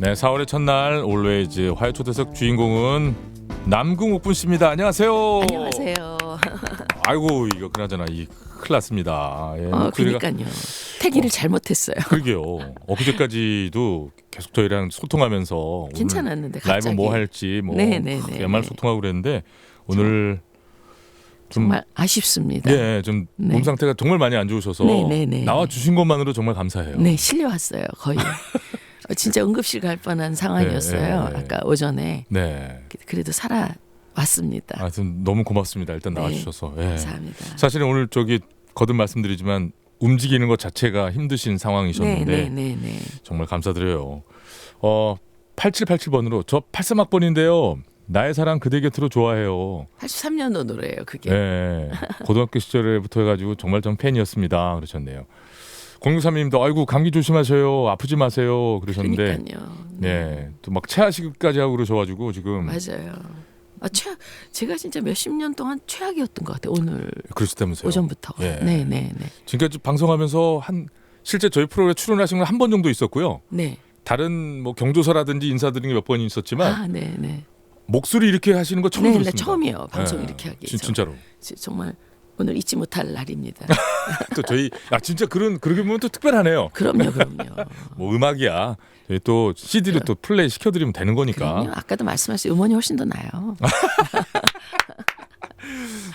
네, 4월의 첫날 올웨이즈 화요 초대석 주인공은 남궁옥분 씨입니다. 안녕하세요. 안녕하세요. 아이고 이거 그나저나 이 큰일 났습니다. 예, 어, 목소리가 그러니까요. 태기를 잘못했어요. 그러게요. 엊그제까지도 계속 저희랑 소통하면서 오늘 괜찮았는데 라이브 갑자기 뭐 할지 뭐 네, 네, 네, 연말 네. 소통하고 그랬는데 오늘 좀 정말 아쉽습니다. 예, 좀몸 네. 상태가 정말 많이 안 좋으셔서 네, 네, 네. 나와 주신 것만으로 정말 감사해요. 네, 실려왔어요. 거의. 어, 진짜 응급실 갈 뻔한 상황이었어요. 네, 네. 아까 오전에 네. 그래도 살아 왔습니다. 하여튼 너무 고맙습니다. 일단 네. 나와주셔서. 예. 감사합니다. 사실은 오늘 저기 거듭 말씀드리지만 움직이는 것 자체가 힘드신 네, 상황이셨는데 네, 네, 네. 정말 감사드려요. 어 8787번으로 저 83학번인데요. 나의 사랑 그대 곁으로 좋아해요. 83년도 노래예요, 그게. 네. 고등학교 시절에부터 해가지고 정말 전 팬이었습니다. 그러셨네요. 0632님도 아이고 감기 조심하세요. 아프지 마세요. 그러셨는데 그러니까요. 네. 또 막 체하시기까지 하고 그러셔가지고 지금 맞아요. 아, 최악. 제가 진짜 몇십 년 동안 최악이었던 것 같아요. 오늘 그러셨다면서요. 오전부터. 예. 네, 네, 네. 지금까지 방송하면서 한 실제 저희 프로그램에 출연하신 건 한 번 정도 있었고요. 네. 다른 뭐 경조사라든지 인사드린 게 몇 번 있었지만 아, 네, 네. 목소리 이렇게 하시는 거 처음 네, 네, 들었습니다. 처음이에요. 방송 네. 이렇게 하기. 진, 저- 진짜로. 지- 정말 오늘 잊지 못할 날입니다. 또 저희 아 진짜 그런 그렇게 보면 또 특별하네요. 그럼요, 그럼요. 뭐 음악이야. 저희 또 CD로 또 플레이 시켜드리면 되는 거니까. 그럼요. 아까도 말씀하신 음원이 훨씬 더 나아요.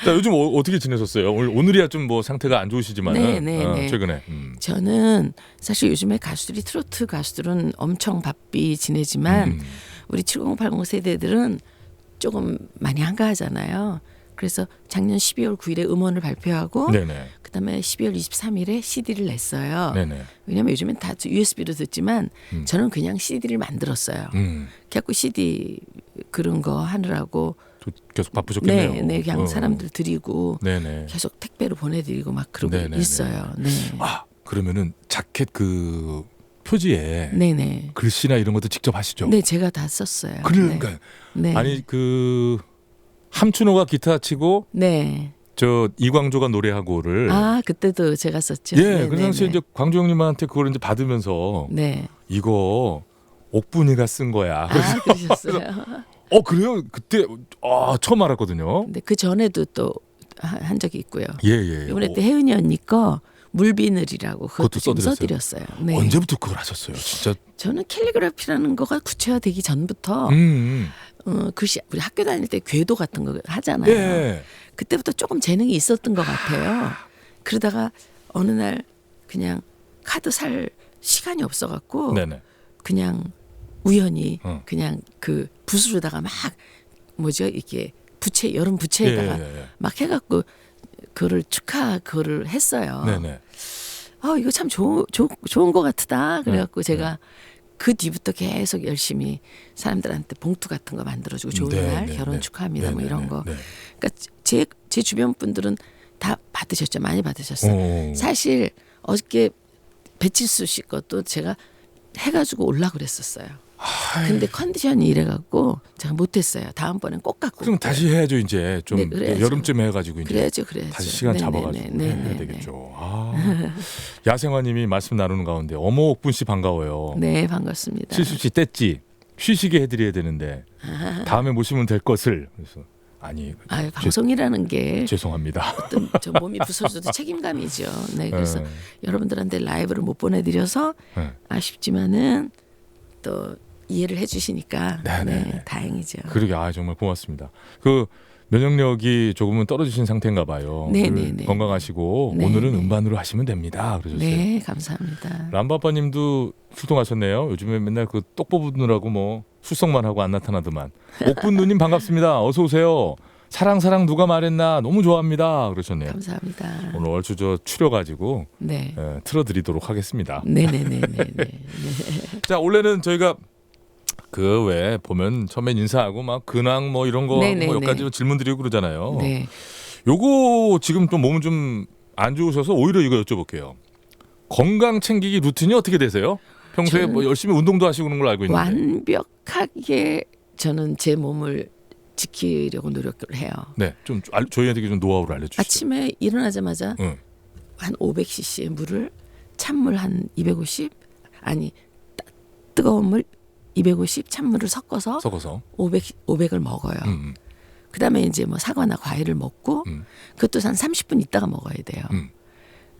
자 요즘 어, 떻게 지내셨어요? 오늘 오늘이야 좀 뭐 상태가 안 좋으시지만 네, 네, 네. 최근에. 음. 저는 사실 요즘에 가수들이 트로트 가수들은 엄청 바삐 지내지만 음. 우리 7080 세대들은 조금 많이 한가하잖아요. 그래서 작년 12월 9일에 음원을 발표하고 네네. 그다음에 12월 23일에 CD를 냈어요. 네네. 왜냐면 요즘엔 다 USB로 듣지만 음. 저는 그냥 CD를 만들었어요. 음. 그래갖고 CD 그런 거 하느라고 또 계속 바쁘셨겠네요. 네, 네, 그냥 어. 사람들 드리고 네네. 계속 택배로 보내드리고 막 그러고 네네네. 있어요. 네, 아 그러면은 자켓 그 표지에 네, 네. 글씨나 이런 것도 직접 하시죠? 네, 제가 다 썼어요. 그러니까 네. 네. 아니 그 함춘호가 기타 치고 네. 저 이광조가 노래하고를 아, 그때도 제가 썼죠. 예, 네, 그 네, 당시에 네. 이제 광조 형님한테 그걸 이제 받으면서 네. 이거 옥분이가 쓴 거야. 아, 그러셨어요. 어 그래요? 그때 아 처음 알았거든요. 근데 그 전에도 또 한 적이 있고요. 예 예. 이번에 어, 또 혜은이 언니 거 물비늘이라고 그것도 그것도 좀 써드렸어요? 네. 언제부터 그걸 하셨어요? 진짜. 저는 캘리그라피라는 거가 구체화되기 전부터 음, 음. 어, 글씨 우리 학교 다닐 때 궤도 같은 거 하잖아요. 예. 그때부터 조금 재능이 있었던 것 같아요. 그러다가 어느 날 그냥 카드 살 시간이 없어갖고 네네. 그냥 우연히 어. 그냥 그 붓으로다가 막 뭐죠 이게 부채 여름 부채에다가 예, 예, 예. 막 해갖고 그거를 축하 그거를 했어요. 네네. 아 이거 참 좋은 좋, 좋은 것 같다. 그래갖고 네, 제가 그 뒤부터 계속 열심히 사람들한테 봉투 같은 거 만들어주고 좋은 네, 날 네, 결혼 네. 축하합니다 뭐 네, 이런 네, 거. 네. 그러니까 제 제 주변 분들은 다 받으셨죠. 많이 받으셨어요. 오. 사실 어저께 배칠수 씨 것도 제가 해가지고 올라 그랬었어요. 근데 컨디션이 이래갖고 제가 못했어요. 다음번엔 꼭 갖고. 그럼 올게요. 다시 해야죠 이제 좀 네, 그래야죠. 여름쯤에 해가지고 이제 그래야죠, 그래야죠. 다시 시간 네, 잡아가지고 네, 네, 해야 네, 네. 되겠죠. 아, 야생화님이 말씀 나누는 가운데 어머 옥분 씨 반가워요. 네 반갑습니다. 실수 씨 뗐지 쉬시게 해드려야 되는데 다음에 모시면 될 것을 그래서 아니 아 방송이라는 게 죄송합니다. 어떤 저 몸이 부서져도 책임감이죠. 네 그래서 네. 여러분들한테 라이브를 못 보내드려서 네. 아쉽지만은 또 이해를 해주시니까 네, 네, 네, 네. 다행이죠. 그러게 아 정말 고맙습니다. 그 면역력이 조금은 떨어지신 상태인가 봐요. 네, 늘 네, 네. 건강하시고 네, 오늘은 네. 음반으로 하시면 됩니다. 그러셨어요. 네 감사합니다. 람바빠님도 출동하셨네요. 요즘에 맨날 그 똑 뽑느라고 뭐 출석만 하고 안 나타나더만. 옥분 누님 반갑습니다. 어서 오세요. 사랑 사랑 누가 말했나 너무 좋아합니다. 그러셨네요. 감사합니다. 오늘 얼추 저 추려 가지고 네. 예, 틀어드리도록 하겠습니다. 네네네네 네. 자 원래는 저희가 그 외에 보면 처음엔 인사하고 막 근황 뭐 이런 거 네네네. 뭐몇 가지 질문 드리고 그러잖아요. 네. 요거 지금 좀 몸은 좀안 좋으셔서 오히려 이거 여쭤볼게요. 건강 챙기기 루틴이 어떻게 되세요? 평소에 뭐 열심히 운동도 하시고 그런 걸로 알고 있는데. 완벽하게 저는 제 몸을 지키려고 노력을 해요. 네, 좀 알- 저희한테 좀 노하우를 알려주시죠. 아침에 일어나자마자 응. 한 500cc의 물을 찬물 한 250, 아니 따, 뜨거운 물 250 찬물을 섞어서 섞어서. 500 500을 먹어요. 음, 음, 그다음에 이제 뭐 사과나 과일을 먹고 음. 그것도 한 30분 있다가 먹어야 돼요. 음.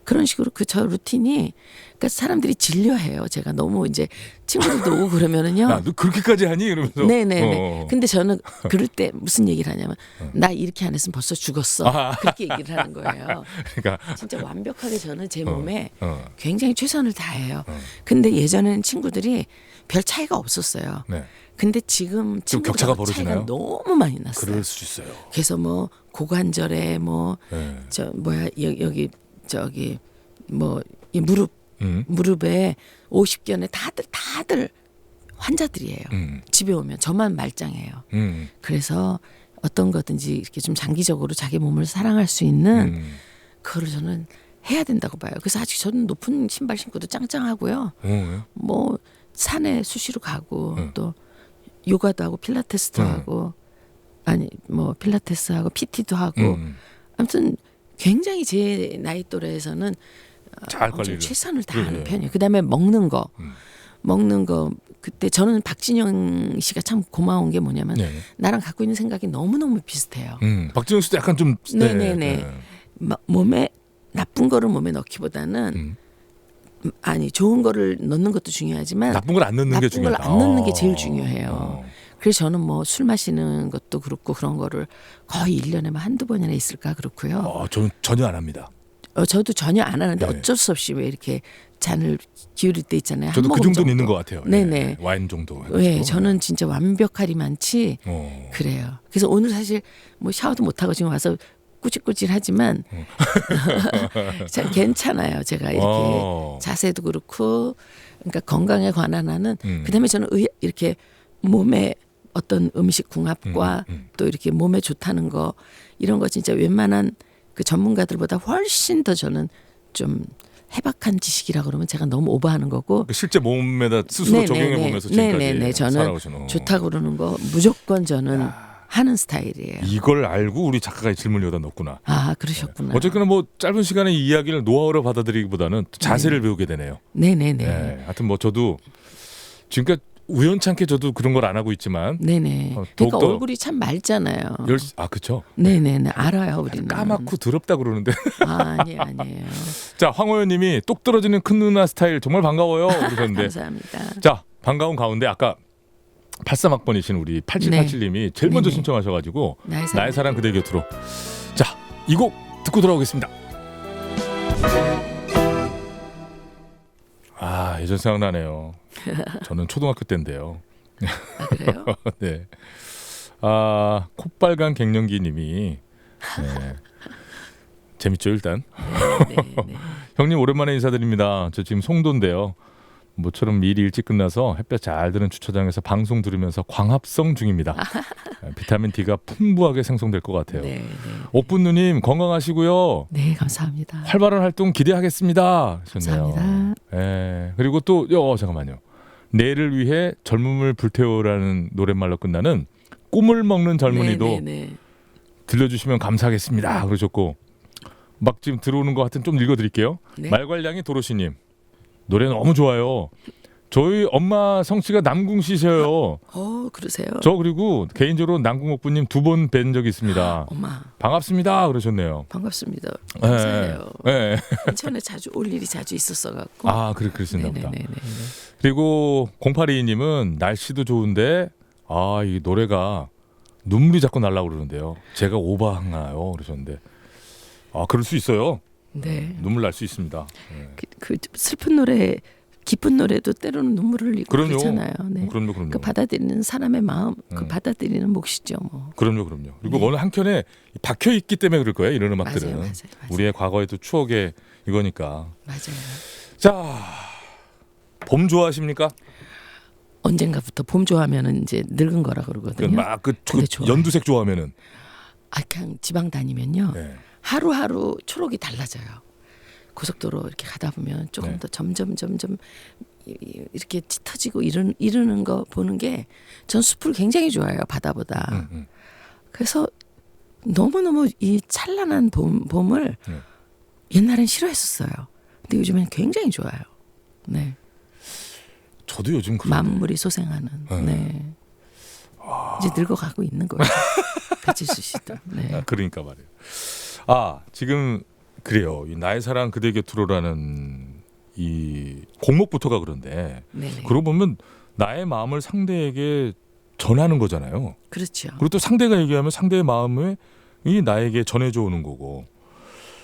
그런 식으로 그 저 루틴이 그러니까 사람들이 진료해요. 제가 너무 이제 친구들도 오고 그러면은요. 야, 너 그렇게까지 하니? 이러면서. 네네네. 어. 근데 저는 그럴 때 무슨 얘기를 하냐면 나 이렇게 안 했으면 벌써 죽었어. 아. 그렇게 얘기를 하는 거예요. 그러니까 진짜 완벽하게 저는 제 몸에 어. 굉장히 최선을 다해요. 근데 예전에는 친구들이 별 차이가 없었어요. 네. 근데 지금 좀 격차가 차이가 벌어지나요? 너무 많이 났어요. 그럴 수 있어요. 그래서 뭐 고관절에 뭐저 네. 뭐야 여, 여기 저기 뭐 이 무릎 음. 무릎에 50견에 다들 다들 환자들이에요. 음. 집에 오면 저만 말짱해요. 음. 그래서 어떤 거든지 이렇게 좀 장기적으로 자기 몸을 사랑할 수 있는 음. 그거를 저는 해야 된다고 봐요. 그래서 아직 저는 높은 신발 신고도 짱짱하고요. 어, 뭐 산에 수시로 가고 음. 또 요가도 하고 필라테스도 음. 하고 아니 뭐 필라테스 하고 PT도 하고 음. 아무튼 굉장히 제 나이 또래에서는 잘 엄청 관리를. 최선을 다하는 그래. 편이에요. 그다음에 먹는 거 음. 먹는 거 그때 저는 박진영 씨가 참 고마운 게 뭐냐면 네. 나랑 갖고 있는 생각이 너무 너무 비슷해요. 음. 박진영 씨도 약간 좀 네네네. 마- 몸에 나쁜 거를 몸에 넣기보다는 음. 음, 아니 좋은 거를 넣는 것도 중요하지만 나쁜 걸 안 넣는 게 나쁜 중요하다. 걸안 넣는 게 어. 제일 중요해요. 어. 그래서 저는 뭐 술 마시는 것도 그렇고 그런 거를 거의 1년에 뭐 한두 번이나 있을까 그렇고요. 어, 저는 전혀 안 합니다. 어, 저도 전혀 안 하는데 네. 어쩔 수 없이 왜 이렇게 잔을 기울일 때 있잖아요. 저도 한그 모금 정도는 정도. 있는 것 같아요. 네네. 예. 와인 정도. 왜 해가지고. 저는 진짜 완벽하리만치 어. 그래요. 그래서 오늘 사실 뭐 샤워도 못 하고 지금 와서 꾸질꾸질하지만 참 괜찮아요. 제가 이렇게 어. 자세도 그렇고 그러니까 건강에 관한 하는 음. 그다음에 저는 의, 이렇게 몸에 어떤 음식 궁합과 음, 음. 또 이렇게 몸에 좋다는 거 이런 거 진짜 웬만한 그 전문가들보다 훨씬 더 저는 좀 해박한 지식이라 그러면 제가 너무 오버하는 거고 그 실제 몸에다 스스로 네네네. 적용해 보면서 지금까지 네네네. 저는 살아오시는. 어. 좋다고 그러는 거 무조건 저는 하는 스타일이에요. 이걸 알고 우리 작가가 이 질문을 여다 넣었구나. 아 그러셨구나. 어쨌거나 뭐 짧은 시간에 이 이야기를 노하우로 받아들이기보다는 자세를 배우게 되네요. 네네네. 네. 하여튼 뭐 저도 지금까지 우연찮게 저도 그런 걸 안 하고 있지만 네네. 어, 그러니까 얼굴이 참 맑잖아요. 열, 아 그쵸. 네네 네. 알아요 우리는. 까맣고 더럽다 그러는데 아, 아니에요 아니에요. 자 황호연님이 똑 떨어지는 큰 누나 스타일 정말 반가워요 그러셨는데 감사합니다. 자 반가운 가운데 아까 83학번이신 우리 8787님이 제일 먼저 네네. 신청하셔가지고 나의 사랑. 나의 사랑 그대 곁으로 자 이 곡 듣고 돌아오겠습니다. 아 예전 생각나네요. 저는 초등학교 때인데요. 아, 그래요? 네. 아 콧빨간 갱년기님이 네. 재밌죠 일단. 네, 네. 형님 오랜만에 인사드립니다. 저 지금 송도인데요. 모처럼 미리 일찍 끝나서 햇볕 잘 드는 주차장에서 방송 들으면서 광합성 중입니다. 비타민 D가 풍부하게 생성될 것 같아요. 네, 네. 옥분 누님 건강하시고요. 네, 감사합니다. 활발한 활동 기대하겠습니다. 하셨네요. 감사합니다. 예. 그리고 또 어, 잠깐만요. 내일을 위해 젊음을 불태우라는 노랫말로 끝나는 꿈을 먹는 젊은이도 네, 네, 네. 들려주시면 감사하겠습니다. 그러셨고 막 지금 들어오는 것 같은 좀 읽어드릴게요. 네. 말괄량이 도로시님 노래 너무 좋아요. 저희 엄마 성씨가 남궁 씨세요. 어, 그러세요? 저 그리고 개인적으로 남궁 옥부님 두 번 뵌 적이 있습니다. 엄마, 반갑습니다. 그러셨네요. 반갑습니다. 예, 감사해요. 예. 인천에 자주 올 일이 자주 있었어 갖고. 아 그래 그러셨나 보다. 네네네. 그리고 0822님은 날씨도 좋은데 아 이 노래가 눈물이 자꾸 날라 고 그러는데요. 제가 오버한가요? 그러셨는데 아 그럴 수 있어요. 네. 눈물 날 수 있습니다. 예. 그, 그 슬픈 노래, 기쁜 노래도 때로는 눈물을 흘리고 그럼요. 그렇잖아요. 네. 그럼요, 그럼요. 그 받아들이는 사람의 마음, 그 음. 받아들이는 몫이죠, 뭐. 그럼요, 그럼요. 그리고 네. 어느 한 켠에 박혀 있기 때문에 그럴 거예요. 이런 음악들은 맞아요, 맞아요, 맞아요. 우리의 과거에도 추억의 이거니까. 맞아요. 자, 봄 좋아하십니까? 언젠가부터 봄 좋아하면은 이제 늙은 거라 그러거든요. 막그 근데 좋아요. 연두색 좋아하면은. 아, 그냥 지방 다니면요. 네. 하루하루 초록이 달라져요. 고속도로 이렇게 가다 보면 조금 네. 더 점점 점점 이- 이렇게 짙어지고 이런 이러는 거 보는 게 전 숲을 굉장히 좋아해요 바다보다. 음, 음. 그래서 너무 너무 이 찬란한 봄 봄을 네. 옛날엔 싫어했었어요. 근데 요즘엔 굉장히 좋아요. 네. 저도 요즘 그런데. 만물이 소생하는. 네. 네. 이제 늙어가고 있는 거예요. 배칠수 씨도. 네. 아, 그러니까 말이에요. 아 지금 그래요. 이 나의 사랑 그대 곁으로라는 이 곡목부터가 그런데 네네. 그러고 보면 나의 마음을 상대에게 전하는 거잖아요. 그렇죠. 그리고 또 상대가 얘기하면 상대의 마음을 이 나에게 전해줘 오는 거고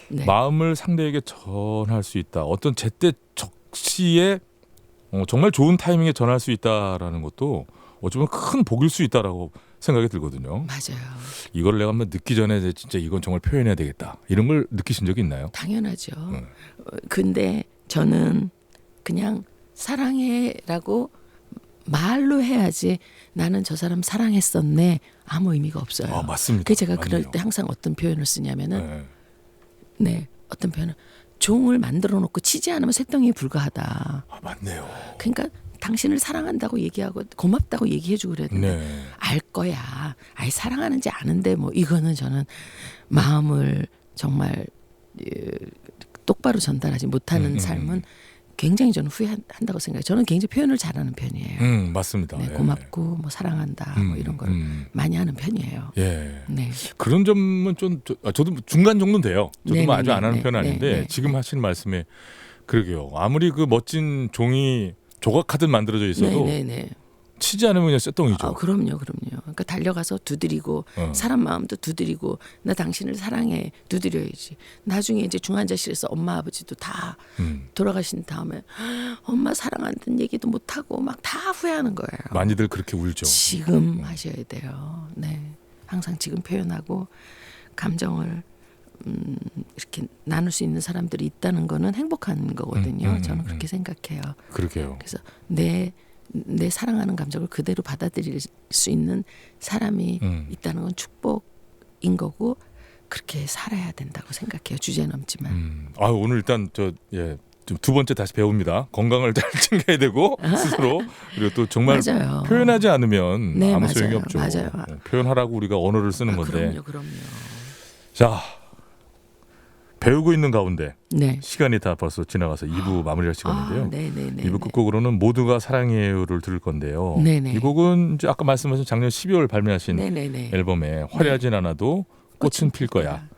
네. 마음을 상대에게 전할 수 있다. 어떤 제때 적시에 어, 정말 좋은 타이밍에 전할 수 있다라는 것도 어쩌면 큰 복일 수 있다라고 생각이 들거든요. 맞아요. 이걸 내가 한번 듣기 전에 진짜 이건 정말 표현해야 되겠다. 이런 걸 느끼신 적이 있나요? 당연하죠. 네. 어, 근데 저는 그냥 사랑해라고 말로 해야지 나는 저 사람 사랑했었네 아무 의미가 없어요. 아 맞습니다. 그 제가 그럴 맞네요. 때 항상 어떤 표현을 쓰냐면은 네. 네 어떤 표현은 종을 만들어 놓고 치지 않으면 색동에 불과하다. 아 맞네요. 그러니까 당신을 사랑한다고 얘기하고 고맙다고 얘기해주고 그래야 되는데 네. 알 거야. 아이 사랑하는지 아는데 뭐 이거는 저는 마음을 정말 예, 똑바로 전달하지 못하는 음, 음, 삶은 굉장히 저는 후회한다고 생각해요. 저는 굉장히 표현을 잘하는 편이에요. 음 맞습니다. 네, 예. 고맙고 뭐 사랑한다 뭐 음, 이런 걸 음. 많이 하는 편이에요. 예. 네. 그런 점은 좀 저, 아, 저도 중간 정도는 돼요. 저도 네, 뭐 네, 아주 안 하는 네, 편은 네, 아닌데 네. 지금 하신 말씀에 그러게요. 아무리 그 멋진 종이 조각하듯 만들어져 있어도 네, 네, 네. 치지 않으면 그냥 쇳덩이죠. 아, 그럼요, 그럼요. 그러니까 달려가서 두드리고 어. 사람 마음도 두드리고 나 당신을 사랑해 두드려야지. 나중에 이제 중환자실에서 엄마 아버지도 다 음. 돌아가신 다음에 엄마 사랑한다는 얘기도 못 하고 막 다 후회하는 거예요. 많이들 그렇게 울죠. 지금 하셔야 돼요. 네, 항상 지금 표현하고 감정을 음, 이렇게 나눌 수 있는 사람들이 있다는 거는 행복한 거거든요. 음, 음, 저는 음, 그렇게 생각해요. 그러게요. 그래서 내, 내 사랑하는 감정을 그대로 받아들일 수 있는 사람이 음. 있다는 건 축복인 거고 그렇게 살아야 된다고 생각해요. 주제 넘지만. 음. 아 오늘 일단 저 예. 좀두 번째 다시 배웁니다. 건강을 잘 챙겨야 되고 스스로 그리고 또 정말 맞아요. 표현하지 않으면 네, 아무 맞아요. 소용이 없죠. 맞아요. 어, 표현하라고 우리가 언어를 쓰는 아, 건데. 그럼요, 그럼요. 자 배우고 있는 가운데 네. 시간이 다 벌써 지나가서 2부 마무리할 시간인데요. 아, 네네네. 2부 끝곡으로는 모두가 사랑해요를 들을 건데요. 네네. 이 곡은 이제 아까 말씀하신 작년 12월 발매하신 네네네. 앨범에 화려하진 않아도 꽃은 필 거야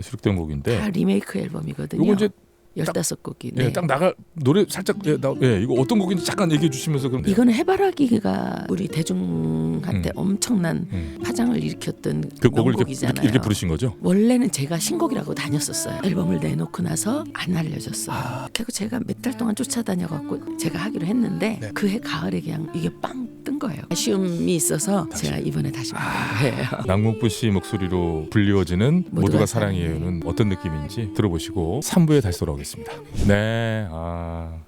수록된 곡인데 다 리메이크 앨범이거든요. 요거 이제 열다섯 곡이. 예, 네. 딱 나가 노래 살짝 예, 나, 예, 이거 어떤 곡인지 잠깐 얘기해 주시면서 그럼 이거는 해바라기가 우리 대중한테 음. 엄청난 음. 파장을 일으켰던 그 곡을 이렇게, 명곡이잖아요. 이렇게, 이렇게 부르신 거죠? 원래는 제가 신곡이라고 다녔었어요. 앨범을 내놓고 나서 안 알려졌어요. 아. 그리고 제가 몇 달 동안 쫓아다녀갖고 제가 하기로 했는데 네. 그 해 가을에 그냥 이게 빵 뜬 거예요. 아쉬움이 있어서 제가 이번에 다시 만든 거예요. 남궁부 씨 목소리로 불리워지는 모두가, 모두가 사랑해요는 어떤 느낌인지 들어보시고 3부에 다시 돌아오겠습니다. 네, 아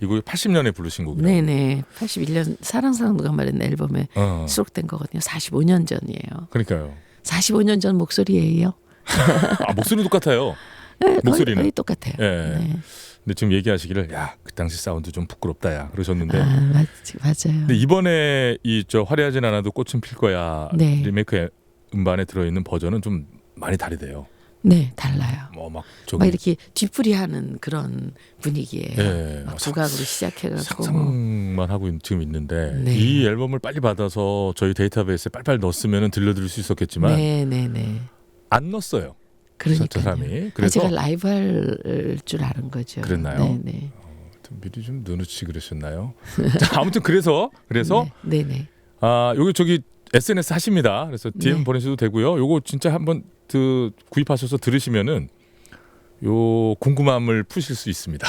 이거 80년에 부르신 곡이라고. 네네. 81년 사랑사랑 누가 말했는 앨범에 어, 수록된 거거든요. 45년 전이에요. 그러니까요. 45년 전 목소리예요. 아 목소리 똑같아요. 네, 거의- 목소리는? 거의 똑같아요. 예. 네. 근데 지금 얘기하시기를 야 그 당시 사운드 좀 부끄럽다야 그러셨는데 아, 맞, 맞아요. 근데 이번에 이 저 화려하진 않아도 꽃은 필 거야 네. 리메이크 음반에 들어있는 버전은 좀 많이 다르대요. 네, 달라요. 뭐막 이렇게 뒤풀이하는 그런 분위기예요. 예, 막막 국악으로 시작해가지고 뭐. 상상만 하고 있- 지금 있는데 네. 이 앨범을 빨리 받아서 저희 데이터베이스에 빨리빨리 넣었으면 들려드릴 수 있었겠지만 네, 네, 네. 안 넣었어요. 저 그러니까 사람이 아, 그래서 제가 라이브 할 줄 아는 거죠. 그랬나요? 네, 네. 미리 좀 눈치 그러셨나요? 자, 아무튼 그래서 그래서 네, 네, 네. 아 여기 저기 SNS 하십니다. 그래서 DM 네. 보내셔도 되고요. 요거 진짜 한번 그 구입하셔서 들으시면은 요 궁금함을 푸실 수 있습니다.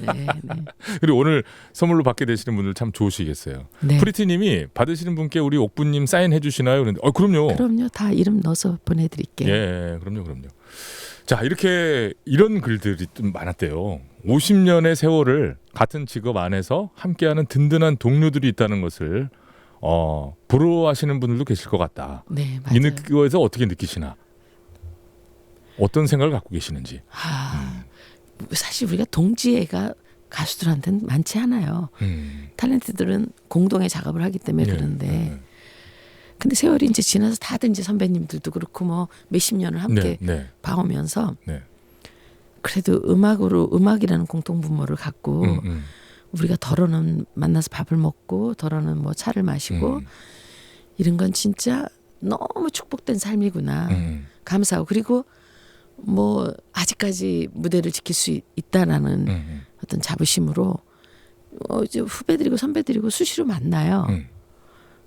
네, 네. 그리고 오늘 선물로 받게 되시는 분들 참 좋으시겠어요. 네. 프리티님이 받으시는 분께 우리 옥부님 사인해 주시나요? 그런데 어 그럼요. 그럼요. 다 이름 넣어서 보내드릴게요. 예, 그럼요, 그럼요. 자 이렇게 이런 글들이 좀 많았대요. 50년의 세월을 같은 직업 안에서 함께하는 든든한 동료들이 있다는 것을 어, 부러워하시는 분들도 계실 것 같다. 네, 맞아요. 이 느낌에서 어떻게 느끼시나? 어떤 생각을 갖고 계시는지. 아, 사실 우리가 동지애가 가수들한테는 많지 않아요. 음. 탤런트들은 공동의 작업을 하기 때문에 예, 그런데 네, 근데 세월이 이제 지나서 다들 이제 선배님들도 그렇고 뭐 몇십 년을 함께 네, 네, 봐오면서 네. 그래도 음악으로 음악이라는 공통 분모를 갖고 음, 음. 우리가 덜어는 만나서 밥을 먹고 덜어는 뭐 차를 마시고 음, 이런 건 진짜 너무 축복된 삶이구나 음, 감사하고 그리고 뭐 아직까지 무대를 지킬 수 있- 있다라는 음, 어떤 자부심으로 어 이제 후배들이고 선배들이고 수시로 만나요. 음.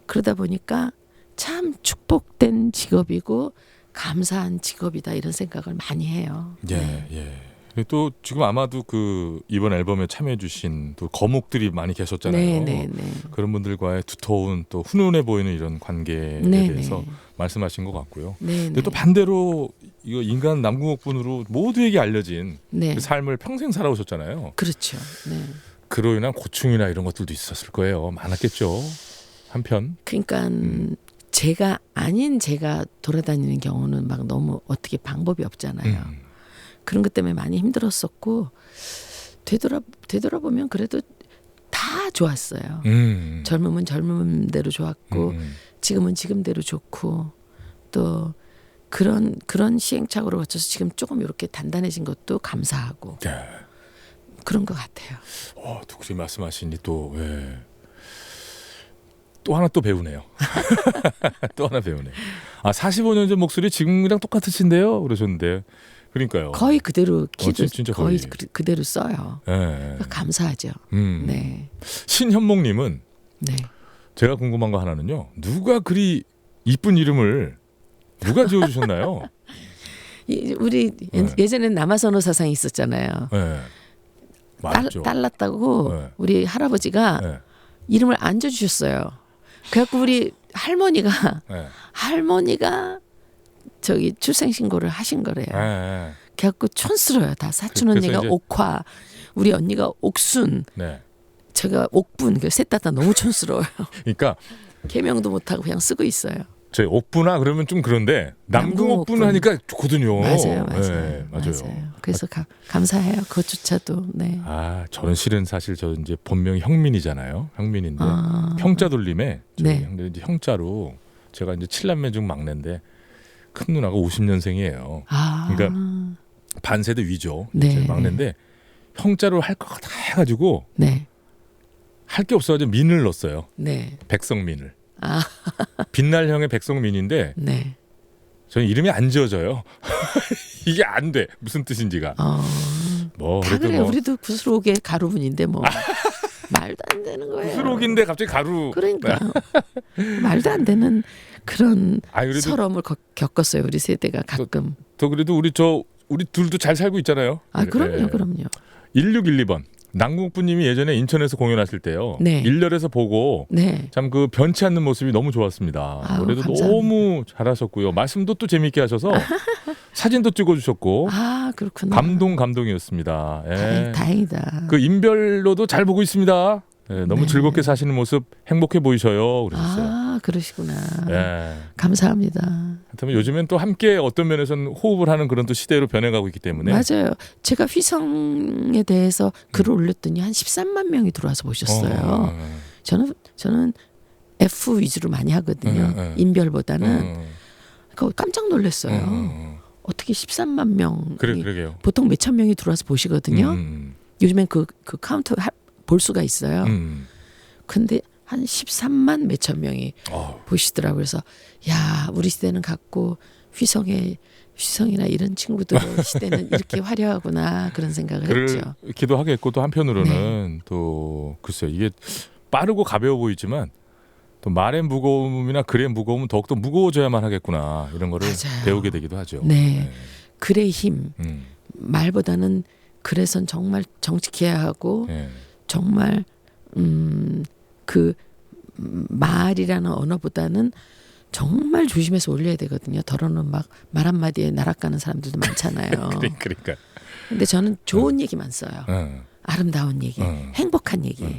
그러다 보니까 참 축복된 직업이고 감사한 직업이다 이런 생각을 많이 해요. 예, 네. 예. 그리고 또 지금 아마도 그 이번 앨범에 참여해주신 또 거목들이 많이 계셨잖아요. 네, 네, 네. 그런 분들과의 두터운 또 훈훈해 보이는 이런 관계에 네, 대해서 네. 말씀하신 것 같고요. 네, 근데 네. 또 반대로 이거 인간 남궁옥 분으로 모두에게 알려진 네. 그 삶을 평생 살아오셨잖아요. 그렇죠. 네. 그로 인한 고충이나 이런 것들도 있었을 거예요. 많았겠죠. 한편. 그러니까 음. 제가 아닌 제가 돌아다니는 경우는 막 너무 어떻게 방법이 없잖아요. 음. 그런 것 때문에 많이 힘들었었고 되돌아 되돌아보면 그래도 다 좋았어요. 음. 젊음은 젊음대로 좋았고 음. 지금은 지금대로 좋고 또 그런 그런 시행착오를 거쳐서 지금 조금 이렇게 단단해진 것도 감사하고 네. 그런 것 같아요. 어, 또 그렇게 말씀하시니 또 예. 또 하나 또 배우네요. 또 하나 배우네. 아 45년 전 목소리 지금이랑 똑같으신데요? 그러셨는데 그러니까요. 거의 그대로 키도 진- 진짜 거의 거의. 그, 그대로 써요. 예. 그러니까 감사하죠. 음. 네, 신현목님은 네. 제가 궁금한 거 하나는요. 누가 그리 이쁜 이름을 누가 지어주셨나요? 이- 우리 예- 네. 예전엔 남아선호 사상이 있었잖아요. 예. 딸. 딸났다고 네. 우리 할아버지가 예. 이름을 안 줘주셨어요. 그래갖고 우리 할머니가 예. 할머니가 저기 출생신고를 하신 거래요. 예. 예. 그래갖고 촌스러워요. 다 사촌 그래서 언니가 이제- 옥화, 우리 언니가 옥순, 네. 제가 옥분, 그셋다 다 너무 촌스러워요. 그러니까 개명도 못하고 그냥 쓰고 있어요. 저희 옥부나 그러면 좀 그런데 남궁 남궁 옥부는 옥분. 하니까 좋거든요. 맞아요, 맞아요, 예, 맞아요. 그래서 가- 감사해요. 그것조차도 네. 아, 저는 실은 사실 저 이제 본명이 형민이잖아요. 형민인데 아, 형자 돌림에 저희 네. 이제 형자로 제가 이제 칠남매 중 막내인데 큰 누나가 50년생이에요. 아, 그러니까 반세대 위죠. 네. 제 막내인데 형자로 할 거 다 해가지고 네, 할게 없어가지고 민을 넣었어요. 네, 백성민을. 아, 빛날 형의 백성민인데 네. 저는 이름이 안 지어져요. 이게 안 돼. 무슨 뜻인지가. 어, 뭐다 그래도 그래. 뭐 우리도 구슬옥의 가루분인데 뭐 말도 안 되는 거예요. 수록인데 갑자기 가루. 그러니까 말도 안 되는 그런 아 그래도 서러움을 거- 겪었어요. 우리 세대가 가끔. 더 그래도 우리 저 우리 둘도 잘 살고 있잖아요. 아, 그럼요, 예. 그럼요. 1612번 남궁부님이 예전에 인천에서 공연하실 때요. 네. 일렬에서 보고 네. 참 그 변치 않는 모습이 너무 좋았습니다. 아우, 노래도 감사합니다. 너무 잘하셨고요. 말씀도 또 재밌게 하셔서 사진도 찍어주셨고 아, 그렇구나. 감동 감동이었습니다. 예. 다행, 다행이다. 그 인별로도 잘 보고 있습니다. 예, 너무 네. 즐겁게 사시는 모습 행복해 보이셔요. 그러셨어요. 아, 그러시구나. 예. 감사합니다. 하여튼 요즘엔 또 함께 어떤 면에서는 호흡을 하는 그런 또 시대로 변해가고 있기 때문에 맞아요. 제가 휘성에 대해서 글을 올렸더니 한 13만 명이 들어와서 보셨어요. 음. 어, 저는 저는 F 위주로 많이 하거든요. 음, 음. 인별보다는 음, 그거 깜짝 놀랐어요. 음, 음. 어떻게 13만 명이 그래. 보통 몇 천 명이 들어와서 보시거든요. 음, 요즘엔 그, 그 카운터 하- 볼 수가 있어요. 음. 근데 한 13만 몇천 명이 어, 보시더라고요. 그래서 야 우리 시대는 갔고 휘성의 휘성이나 이런 친구들 시대는 이렇게 화려하구나 그런 생각을 했죠. 그렇기도 하겠고 또 한편으로는 또 글쎄요 이게 빠르고 가벼워 보이지만 또 말의 무거움이나 글의 무거움은 더욱더 무거워져야만 하겠구나 이런 거를 맞아요. 배우게 되기도 하죠. 네. 글의 힘 음, 말보다는 글에선 정말 정직해야 하고 예. 정말 음그 말이라는 언어보다는 정말 조심해서 올려야 되거든요. 더러는 막 말 한마디에 날아가는 사람들도 많잖아요. 그러니까. 근데 저는 좋은 얘기만 써요. 어, 아름다운 얘기, 어. 행복한 얘기. 어.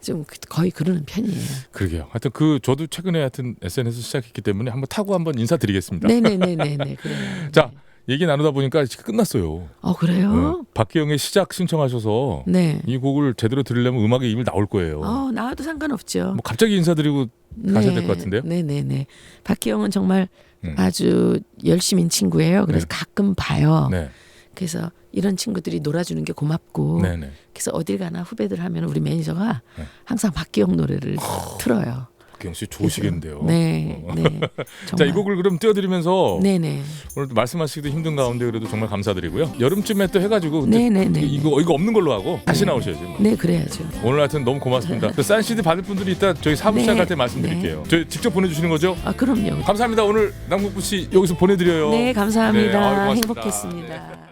좀 그- 거의 그러는 편이에요. 그러게요. 하여튼 그 저도 최근에 하여튼 SNS 시작했기 때문에 한번 타고 한번 인사드리겠습니다. 네네네네네. 그래요. 자, 얘기 나누다 보니까 끝났어요. 어 그래요? 어, 박기영의 시작 신청하셔서 네. 이 곡을 제대로 들으려면 음악의 이미 나올 거예요. 어 나와도 상관없죠. 뭐 갑자기 인사드리고 가셔야 될것 같은데요? 네네네. 박기영은 정말 음. 아주 열심인 친구예요. 그래서 네. 가끔 봐요. 네. 그래서 이런 친구들이 놀아주는 게 고맙고 네네. 그래서 어딜 가나 후배들 하면 우리 매니저가 네. 항상 박기영 노래를 틀어요. 박경 씨 좋으시겠는데요. 네, 어. 네. 자. 이 곡을 그럼 띄워드리면서 네네. 오늘 또 말씀하시기도 힘든 가운데 그래도 정말 감사드리고요. 여름쯤에 또 해가지고 그때 네네네. 이거 이거 없는 걸로 하고 다시 나오셔야죠. 뭐. 네, 그래야죠. 오늘 하여튼 너무 고맙습니다. 그 사인 CD 받을 분들이 이따 저희 사부 네. 시작할 때 말씀드릴게요. 저희 직접 보내주시는 거죠? 아, 그럼요. 감사합니다. 오늘 남국부 씨 여기서 보내드려요. 네, 감사합니다. 네, 아유, 고맙습니다. 행복했습니다.